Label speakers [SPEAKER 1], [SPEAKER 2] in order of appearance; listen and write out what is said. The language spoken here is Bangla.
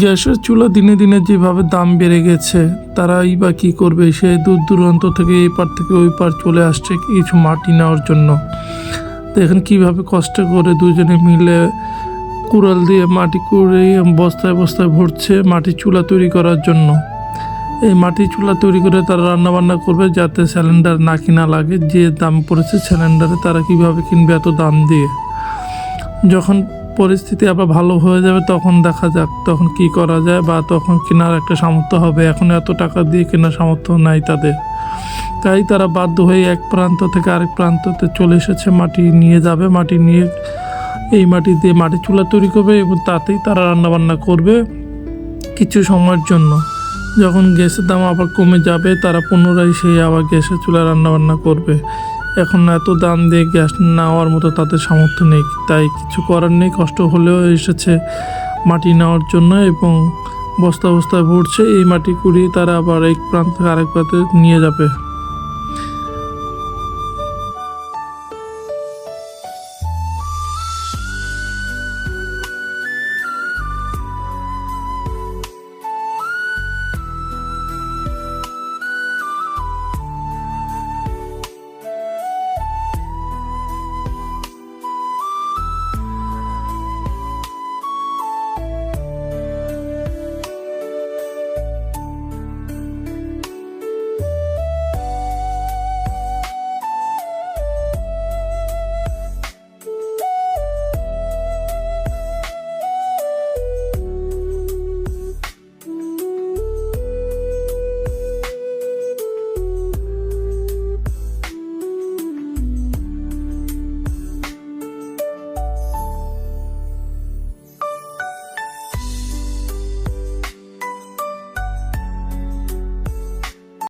[SPEAKER 1] গ্যাসের চুলা দিনে দিনে যেভাবে দাম বেড়ে গেছে, তারাই বা কী করবে? সে দূর দূরান্ত থেকে এই পার থেকে ওই পার চলে আসছে কিছু মাটি নেওয়ার জন্য। দেখেন কীভাবে কষ্ট করে দুজনে মিলে কুড়াল দিয়ে মাটি কুড়ে বস্তায় বস্তায় ভরছে মাটি চুলা তৈরি করার জন্য। এই মাটি চুলা তৈরি করে তারা রান্না বান্না করবে যাতে সিলিন্ডার না কিনা লাগে। যে দাম পড়েছে সিলিন্ডারে তারা কীভাবে কিনবে এত দাম দিয়ে? যখন পরিস্থিতি আবার ভালো হয়ে যাবে, তখন দেখা যাক, তখন কি করা যায় বা তখন কেনার একটা সামর্থ্য হবে। এখন এত টাকা দিয়ে কেনার সামর্থ্য নাই তাদের। তাই তারা বাধ্য হয়ে এক প্রান্ত থেকে আরেক প্রান্ততে চলে এসেছে, মাটি নিয়ে যাবে, মাটি নিয়ে এই মাটি দিয়ে মাটি চুলা তৈরি করবে এবং তাতেই তারা রান্নাবান্না করবে কিছু সময়ের জন্য। যখন গ্যাসের দাম আবার কমে যাবে, তারা পুনরায় সেই আবার গ্যাসের চুলা রান্নাবান্না করবে। এখন এত দাম দিয়ে গ্যাস নেওয়ার মতো তাদের সামর্থ্য নেই। তাই কিছু করার নেই, কষ্ট হলেও এসেছে মাটি নেওয়ার জন্য এবং বস্তা বস্তায় ভরছে। এই মাটি কুড়িয়ে তারা আবার এক প্রান্ত থেকে আরেক প্রান্তে নিয়ে যাবে।